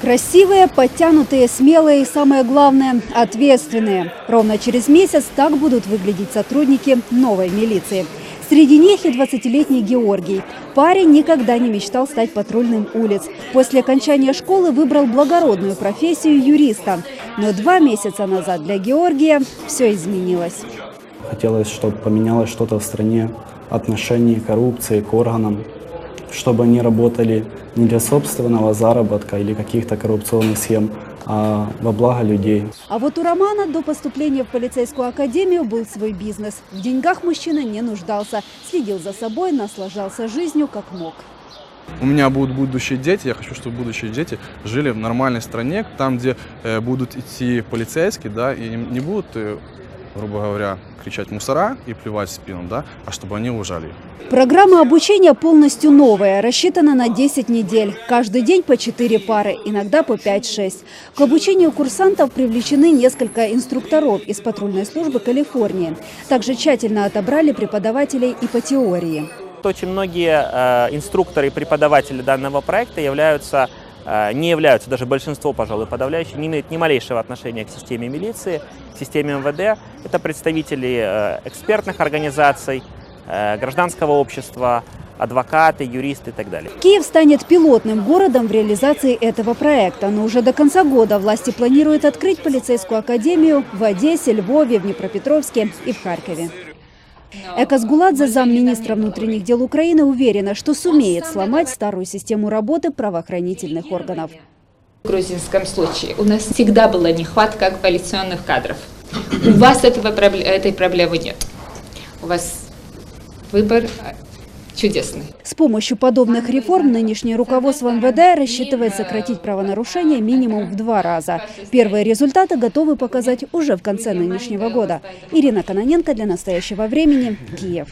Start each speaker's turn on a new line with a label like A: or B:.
A: Красивые, подтянутые, смелые и, самое главное, ответственные. Ровно через месяц так будут выглядеть сотрудники новой милиции. Среди них и 20-летний Георгий. Парень никогда не мечтал стать патрульным улиц. После окончания школы выбрал благородную профессию юриста. Но два месяца назад для Георгия все изменилось.
B: Хотелось, чтобы поменялось что-то в стране, отношение коррупции к органам, чтобы они работали не для собственного заработка или каких-то коррупционных схем, а во благо людей.
A: А вот у Романа до поступления в полицейскую академию был свой бизнес. В деньгах мужчина не нуждался, следил за собой, наслаждался жизнью как мог.
C: У меня будут будущие дети, я хочу, чтобы будущие дети жили в нормальной стране, там, где э, будут идти полицейские, да, и не, не будут, э, грубо говоря, кричать мусора и плевать в спину, да, а чтобы они уважали.
A: Программа обучения полностью новая, рассчитана на 10 недель. Каждый день по 4 пары, иногда по 5-6. К обучению курсантов привлечены несколько инструкторов из патрульной службы Калифорнии. Также тщательно отобрали преподавателей и по теории.
D: Очень многие э, инструкторы и преподаватели данного проекта являются, не являются, даже большинство, пожалуй, подавляющее, не имеют ни малейшего отношения к системе милиции, к системе МВД. Это представители э, экспертных организаций, э, гражданского общества, адвокаты, юристы и так далее.
A: Киев станет пилотным городом в реализации этого проекта. Но уже до конца года власти планируют открыть полицейскую академию в Одессе, Львове, в Днепропетровске и в Харькове. Эка Сгуладзе, замминистра внутренних дел Украины, уверена, что сумеет сломать старую систему работы правоохранительных органов.
E: В грузинском случае у нас всегда была нехватка коалиционных кадров. У вас этого, этой проблемы нет. У вас выбор чудесный.
A: С помощью подобных реформ нынешнее руководство МВД рассчитывает сократить правонарушения минимум в два раза. Первые результаты готовы показать уже в конце нынешнего года. Ирина Каноненко для настоящего времени, Киев.